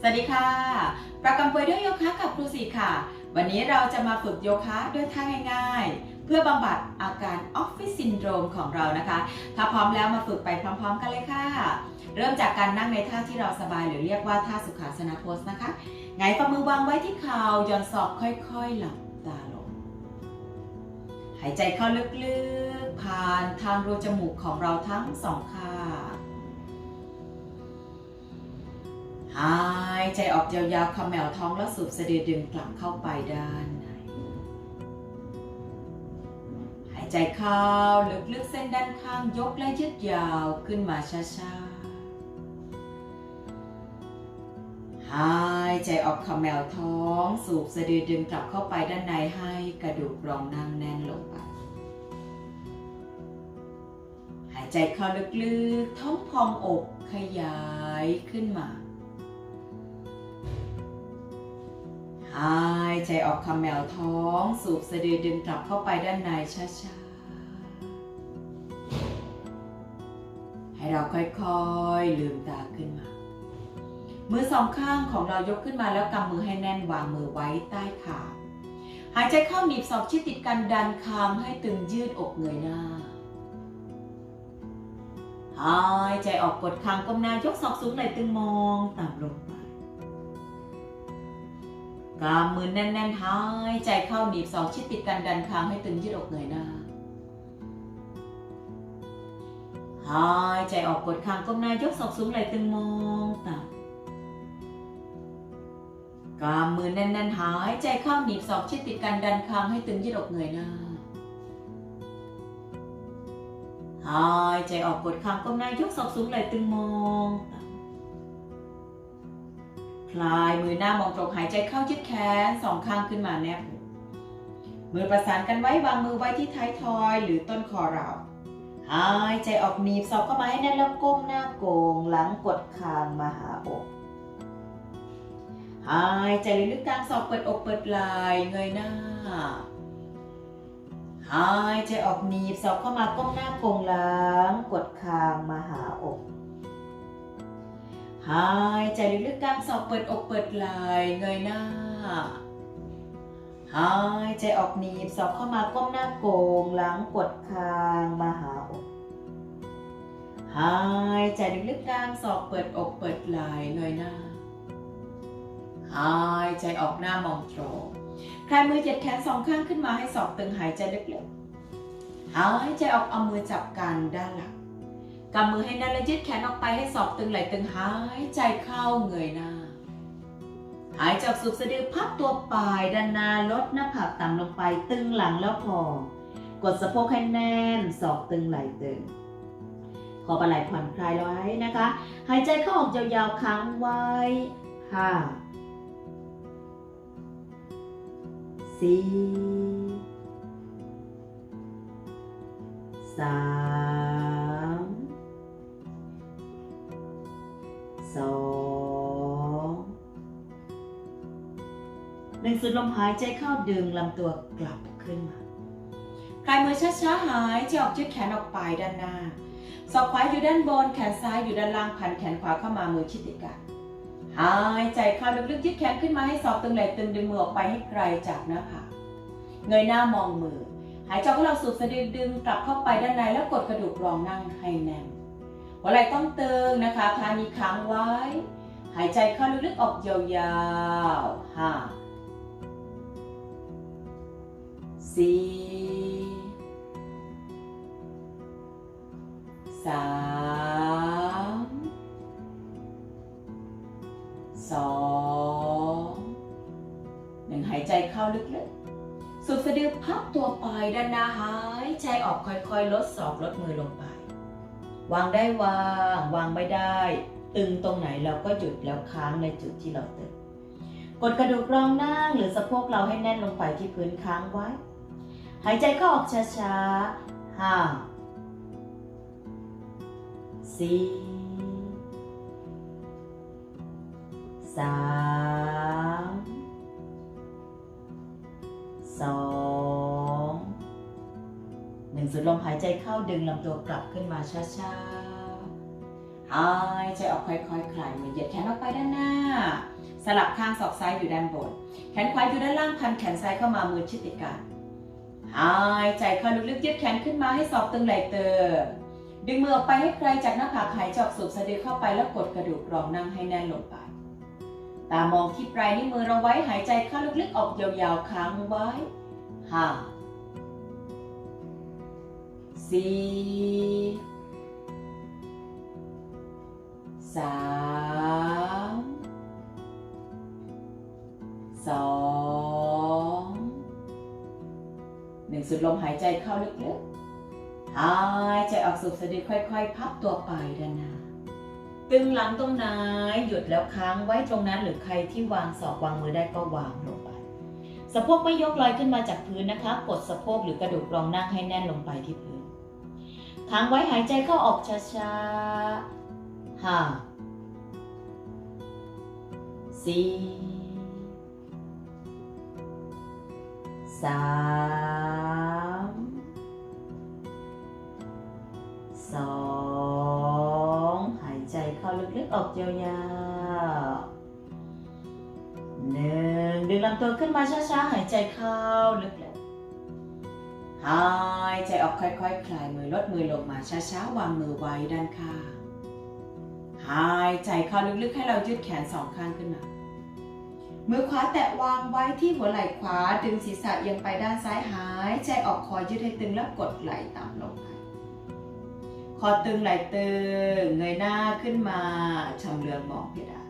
สวัสดีค่ะ ประกำป่วยด้วยโยคะกับครูสีค่ะ วันนี้เราจะมาฝึกโยคะด้วยท่าง่ายๆ เพื่อบำบัดอาการออฟฟิศซินโดรมของเรานะคะ ถ้าพร้อมแล้วมาฝึกไปพร้อมๆกันเลยค่ะ เริ่มจากการนั่งในท่าที่เราสบายหรือเรียกว่าท่าสุขาสนาโพสนะคะไงายฝ่ามือวางไว้ที่เข่าย่อนศอกค่อยๆหลับตาลง หายใจเข้าลึกๆ ผ่านทางรูจมูกของเราทั้งสองข้าง หายใจออกยาวๆคำแมวท้องแล้วสูบสะดือดึงกลับเข้าไปด้านในหายใจเข้าลึกๆเส้นด้านข้างยกและยืดยาวขึ้นมาช้าๆหายใจออกคำแมวท้องสูบสะดือดึงกลับเข้าไปด้านในให้กระดูกรองนั่งแน่นลงไปหายใจเข้าลึกๆท้องพองอกขยายขึ้นมา หายใจออกคำแมวท้อง สูบสะดือดึงกลับเข้าไปด้านในช้าๆ ให้เราค่อยๆ ลืมตาขึ้นมา มือสองข้างของเรายกขึ้นมาแล้วกำมือให้แน่นวางมือไว้ใต้ขาหายใจเข้าหนีบศอกชิดติดกันดันคางให้ตึงยืดอกเงยหน้าหายใจออกกดคางก้มหน้ายกศอกสูงไหล่ตึงมองต่ำลงไป กำมือแน่นๆหายใจเข้าหนีบสองชิดติดกันดันคางให้ตึงยืดอกเงยหน้าหายใจออกกดคางก้มหน้ายกศอกสูงไหลตึงมองต่ำกำมือแน่นๆหายใจเข้าหนีบสองชิดติดกันดันคางให้ตึงยืดอกเงยหน้าหายใจออกกดคางก้มหน้ายกศอกสูงไหลตึงมองต่ำ ลายมือหน้ามองตรงหายใจเข้ายืดแขนสองข้างขึ้นมาแนบมือประสานกันไว้วางมือไว้ที่ท้ายทอยหรือต้นคอเรา หายใจออกหนีบศอกเข้ามาให้แน่นแล้วก้มหน้าโกงหลังกดคางมาหาอกหายใจลึกๆกลางศอกเปิดอกเปิดไหล่เงยหน้า หายใจออกหนีบศอกเข้ามาก้มหน้าโกงหลังกดคางมาหาอก หายใจลึกๆกลางศอกเปิดอกเปิดไหล่เงยหน้า หายใจออกหนีบศอกเข้ามาก้มหน้าโกงหลังกดคางมาหาอกหายใจลึกๆกลางศอกเปิดอกเปิดไหล่เงยหน้า หายใจออกหน้ามองตรงคลายมือเหยียดแขนสองข้างขึ้นมาให้ศอกตึงหายใจลึกๆ หายใจออกเอามือจับกันด้านหลัง กำมือให้แน่นและยืดแขนออกไปให้ศอกตึงไหล่ตึงหายใจเข้าเงยหน้า หายใจออกสูบสะดือพับตัวปลายด้านหน้าลดหน้าผากต่ำลงไปตึงหลังแล้วพอกดสะโพกให้แน่นศอกตึงไหล่ตึงคอปลาไหล่ผ่อนคลายไว้นะคะ หายใจเข้าออกยาวๆค้างไว้ห้าสี่สาม สองหนึ่งสุดลมหายใจเข้าดึงลำตัวกลับขึ้นมาคลายมือช้าๆหายใจออกยืดแขนออกไปด้านหน้าศอกขวาอยู่ด้านบนแขนซ้ายอยู่ด้านล่างพันแขนขวาเข้ามามือชิดติดกันหายใจเข้าลึกๆยืดแขนขึ้นมาให้ศอกตึงไหล่ตึงดึงมือออกไปให้ไกลจากหน้าผากเงยหน้ามองมือ หายใจข้าเราสูบสะดือดึงกลับเข้าไปด้านในแล้วกดกระดูกรองนั่งให้แน่น หัวไหล่ต้องตึงนะคะคานี้ค้างไว้ หายใจเข้าลึกๆออกยาวๆห้าสี่สามสองหนึ่งหายใจเข้าลึกๆ สุดสะดือพับตัวไปด้านหน้าหายใจออกค่อยๆ ลดศอกลดมือลงไป วางได้วาง วางไม่ได้ ตึงตรงไหนเราก็หยุดแล้วค้างในจุดที่เราตึง กดกระดูกรองนั่งหรือสะโพกเราให้แน่นลงไปที่พื้นค้างไว้ หายใจเข้าออกช้าๆห้าสี่สามสอง นึ่งสูดลมหายใจเข้าดึงลำตัวกลับขึ้นมาช้าๆ หายใจออกค่อยๆ คลายมือเหยียดแขนออกไปด้านหน้า สลับข้างศอกซ้ายอยู่ด้านบน แขนขวาอยู่ด้านล่างพันแขนซ้ายเข้ามามือชิดติดกันหายใจเข้าลึกๆยืดแขนขึ้นมาให้ศอกตึงไหล่เติมดึงมือออกไปให้ไกลจากหน้าผากหายจอกสูบสะดือเข้าไปแล้วกดกระดูกรองนั่งให้แน่นลงไป ตามองที่ปลายนิ้วมือเราไว้หายใจเข้าลึกๆออกยาวๆค้างไว้ห้า สี่สามสองหนึ่งสุดลมหายใจเข้าลึกๆ หายใจออกสูบสะดือค่อย ๆ พับตัวไปด้านหน้าตึงหลังตรงไหนหยุดแล้วค้างไว้ตรงนั้นหรือใครที่วางศอกวางมือได้ก็วางลงไปสะโพกไม่ยกลอยขึ้นมาจากพื้นนะคะ กดสะโพกหรือกระดูกรองนั่งให้แน่นลงไปที่พื้น ค้างไว้หายใจเข้าออกช้าๆห้าสี่สามสองหายใจเข้าลึกๆออกยาวๆหนึ่งดึงลำตัวขึ้นมาช้าๆ หายใจเข้าลึก หายใจออกค่อยๆคลายมือลดมือลงมาช้าๆวางมือไว้ด้านข้างหายใจเข้าลึกๆให้เรายืดแขนสองข้างขึ้นมามือขวาแตะวางไว้ที่หัวไหล่ขวาดึงศีรษะเอียงไปด้านซ้ายหายใจออกคอยืดให้ตึงแล้วกดไหล่ต่ำลงไปคอตึงไหล่ตึงเงยหน้าขึ้นมาชำเลืองมองเพดาน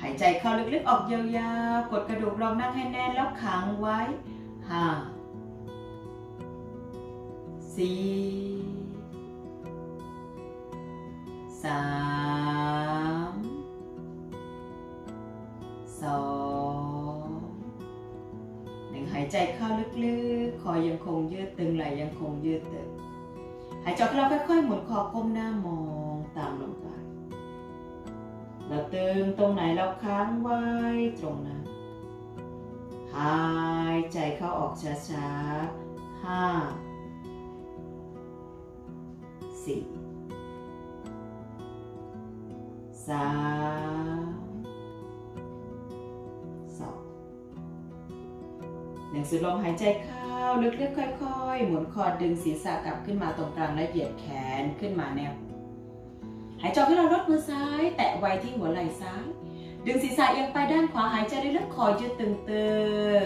หายใจเข้าลึกๆออกยาวๆกดกระดูกรองนั่งให้แน่นแล้วขังไว้ห้า สี่สามสองหนึ่งหายใจเข้าลึกๆ คอยังคงยืดตึงไหลยังคงยืดตึง หายใจเข้าเราค่อยๆหมุนคอก้มหน้ามองตามลงไปเราตึงตรงไหนเราค้างไว้ตรงนั้น หายใจเข้าออกช้าๆห้า สี่สามสองหนึ่งสูดลมหายใจเข้าลึกๆค่อย ๆ หมุนคอดึงศีรษะกลับขึ้นมาตรงกลางและเหยียดแขนขึ้นมาแนวหายใจให้เราลดมือซ้าย แตะไว้ที่หัวไหล่ซ้าย ดึงศีรษะเอียงไปด้านขวาหายใจลึกๆคอยืดตึ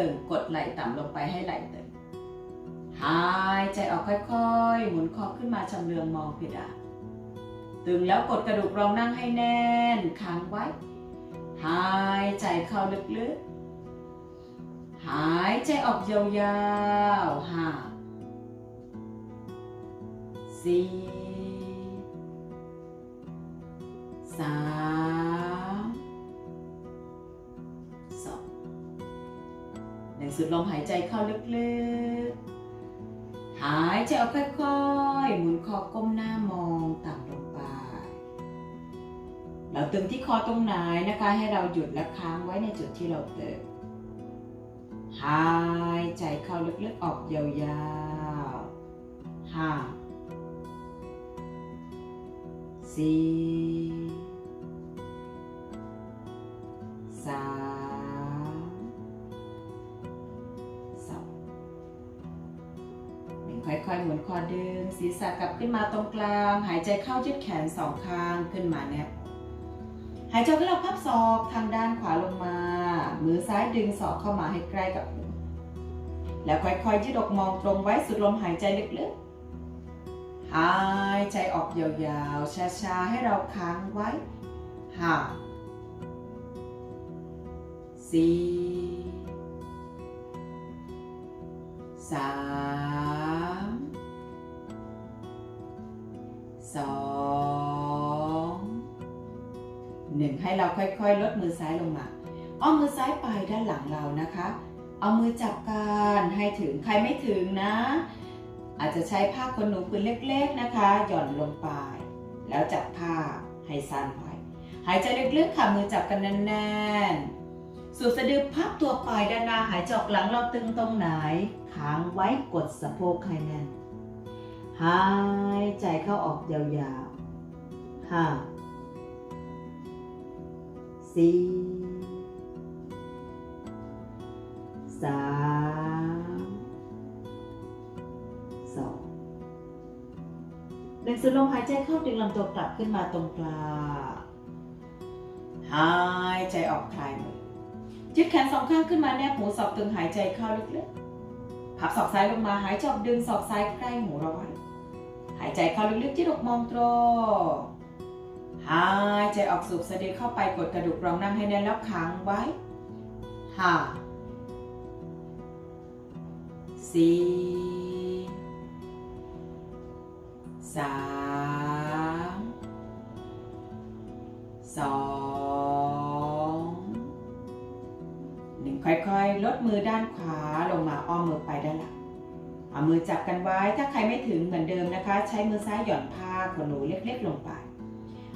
งๆกดไหล่ต่ำลงไปให้ไหล่ตึง หายใจออกค่อยๆ หมุนคอขึ้นมาชำเลืองมองเพดานตึงแล้วกดกระดูกรองนั่งให้แน่นค้างไว้ หายใจเข้าลึกๆ หายใจออกยาวๆห้าสี่สามสองหนึ่งสูดลมหายใจเข้าลึกๆ หายใจออกค่อยๆ หมุนคอก้มหน้ามองต่ำลงไป เราตึงที่คอตรงไหนนะคะ ให้เราหยุดและค้างไว้ในจุดที่เราตึง หายใจเข้าลึกๆ ออกยาวๆห้าสี่สาม ค่อยๆหมุนคอดึง ศีรษะกลับขึ้นมาตรงกลาง หายใจเข้ายืดแขนสองข้างขึ้นมาแนบหายใจเข้าเราพับศอกทางด้านขวาลงมา มือซ้ายดึงศอกเข้ามาให้ใกล้กับ แล้วค่อยๆยืดอกมองตรงไว้สุดลมหายใจลึกๆ หายใจออกยาวๆ ช้าๆ ให้เราค้างไว้ห้าสี่สาม เราค่อยๆ ลดมือซ้ายลงมา เอามือซ้ายไปด้านหลังเรานะคะ เอามือจับกันให้ถึงใครไม่ถึงนะ อาจจะใช้ผ้าขนหนูผืนเล็กๆนะคะ หย่อนลงไป แล้วจับผ้าให้สั้นไว้หายใจลึกๆค่ะมือจับกันแน่นๆสูดสะดือพับตัวไปด้านหน้าหายใจออกหลังเราตึงตรงไหนค้างไว้กดสะโพกให้แน่นหายใจเข้าออกยาวๆห้า สี่สามสองดึงสูดลมหายใจเข้าดึงลำตัวกลับขึ้นมาตรงกลางหายใจออกคลายมือยึดแขนสองข้างขึ้นมาแนบหูศอกตึงหายใจเข้าลึกๆพับศอกซ้ายลงมาหายใจออกดึงศอกซ้ายใกล้หูเราไว้หายใจเข้าลึกๆที่อกมองตรง หายใจออกสูบสะดือเข้าไปกดกระดูกรองนั่งให้แน่นแล้วค้างไว้ห้าสี่สามสองหนึ่งค่อยๆ ลดมือด้านขวาลงมาอ้อมมือไปด้านหลังเอามือจับกันไว้ถ้าใครไม่ถึงเหมือนเดิมนะคะ ใช้มือซ้ายหย่อนผ้าขนหนูเล็กๆลงไป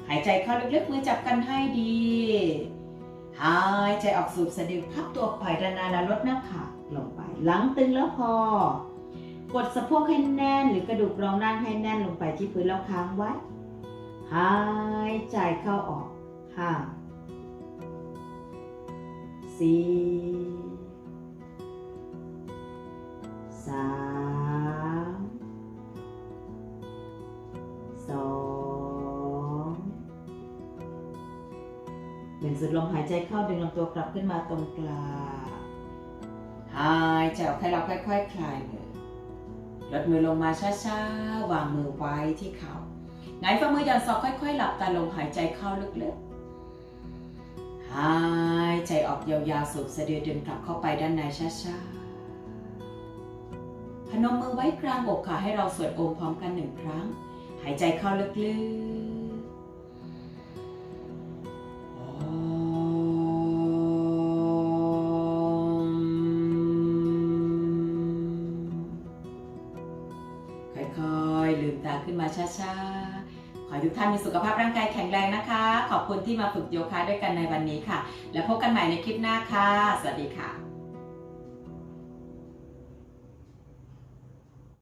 หายใจเข้าลึกๆมือจับกันให้ดี หายใจออกสูบสะดือพับตัวปล่อยด้านหน้าแล้วลดหน้าผากลงไป หลังตึงแล้วพอกดสะโพกให้แน่นหรือกระดูกรองนั่งให้แน่นลงไปที่พื้นแล้วค้างไว้ หายใจเข้าออกห้าสี่สาม ดึงสุดลมหายใจเข้าดึงลำตัวกลับขึ้นมาตรงกลางหายใจออกให้เราค่อยๆคคลายมือลดมือลงมาช้าๆ วางมือไว้ที่เข่าไงายฝ่ามือย่อนศอกค่อย ๆ หลับตาลงหายใจเข้าลึกๆ หายใจออกยาวๆ สูบสะดือดึงกลับเข้าไปด้านในช้าๆ พนมมือไว้กลางอกค่ะให้เราสวดโอมพร้อมกันหนึ่งครั้ง หายใจเข้าลึกๆ ช้าๆ ขอให้ทุกท่านมีสุขภาพร่างกายแข็งแรงนะคะ ขอบคุณที่มาฝึกโยคะด้วยกันในวันนี้ค่ะ แล้วพบกันใหม่ในคลิปหน้าค่ะ สวัสดีค่ะ